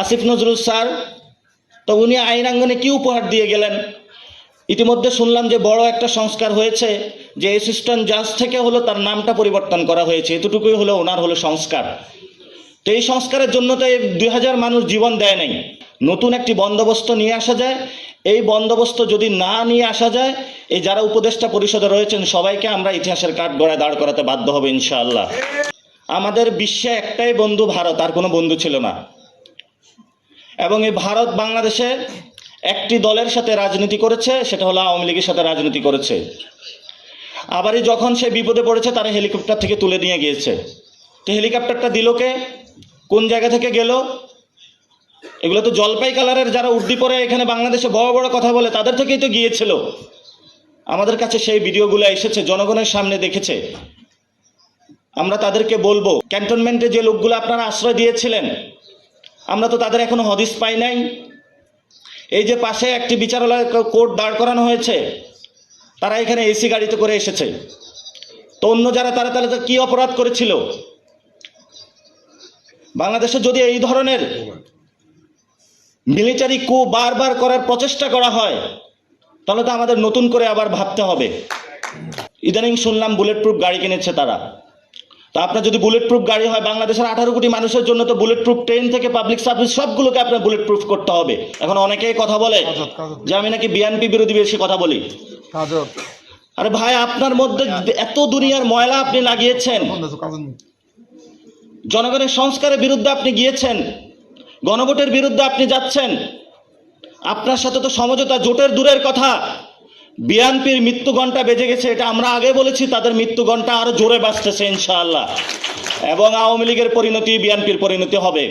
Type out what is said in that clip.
Asif Nazrul sir, তো উনি আইনাঙ্গনে কি উপহার দিয়ে গেলেন? ইতিমধ্যে শুনলাম যে বড় একটা সংস্কার হয়েছে, যে অ্যাসিস্ট্যান্ট জাজ থেকে হলো তার নামটা পরিবর্তন করা হয়েছে। এতটুকুই হলো ওনার হলো সংস্কার। তো এই সংস্কারের জন্য তো এই দুই হাজার মানুষ জীবন দেয় নাই। নতুন একটি বন্দোবস্ত নিয়ে আসা যায়। এই বন্দোবস্ত যদি না নিয়ে আসা যায়, এই যারা উপদেষ্টা পরিষদে রয়েছেন, সবাইকে আমরা ইতিহাসের কাঠ গড়ায় দাঁড় করাতে বাধ্য হবে ইনশাআল্লাহ। আমাদের বিশ্বে একটাই বন্ধু ভারত, আর কোনো বন্ধু ছিল না। এবং এই ভারত বাংলাদেশে একটি দলের সাথে রাজনীতি করেছে, সেটা হলো আওয়ামী লীগের সাথে রাজনীতি করেছে। আবারই যখন সে বিপদে পড়েছে, তারা হেলিকপ্টার থেকে তুলে নিয়ে গিয়েছে। তো হেলিকপ্টারটা দিল কে? কোন জায়গা থেকে গেল? এগুলো তো জলপাই কালারের, যারা উর্দি পরে এখানে বাংলাদেশে বড় বড় কথা বলে, তাদের থেকেই তো গিয়েছিল। আমাদের কাছে সেই ভিডিওগুলো এসেছে, জনগণের সামনে দেখেছে। আমরা তাদেরকে বলব, ক্যান্টনমেন্টে যে লোকগুলো আপনারা আশ্রয় দিয়েছিলেন আমরা তো তাদের এখনও হদিস পাই নাই। এই যে পাশে একটি বিচারালয় কোর্ট দাঁড় করানো হয়েছে, তারা এখানে এসি গাড়িতে করে এসেছে। তো অন্য যারা, তারা তারা কি অপরাধ করেছিল? বাংলাদেশে যদি এই ধরনের মিলিটারি কু বারবার করার প্রচেষ্টা করা হয়, তাহলে তো আমাদের নতুন করে আবার ভাবতে হবে। ইদানিং শুনলাম বুলেট প্রুফ গাড়ি কিনেছে তারা। তা আপনার যদি বুলেট প্রুফ গাড়ি হয় বাংলাদেশের আঠারো কোটি মানুষের জন্য তো বুলেট প্রুফ ট্রেন থেকে পাবলিক সার্ভিস সবগুলোকে আপনার বুলেট প্রুফ করতে হবে। এখন অনেকেই কথা বলে। যে আমি নাকি বিএনপি বিরোধী বেশি কথা বলি। আরে ভাই আপনার মধ্যে এত দুনিয়ার ময়লা আপনি লাগিয়েছেন। জনগণের সংস্কারের বিরুদ্ধে আপনি গিয়েছেন। গণভোটের বিরুদ্ধে আপনি যাচ্ছেন। আপনার সাথে তো সমঝোতা জোটের দূরের কথা। বিএনপির মৃত্যু ঘণ্টা বেজে গেছে, এটা আমরা আগে বলেছি, তাদের মৃত্যু ঘণ্টা আরও জোরে বাঁচতেছে ইনশাআল্লাহ। এবং আওয়ামী লীগের পরিণতি বিএনপির পরিণতি হবে।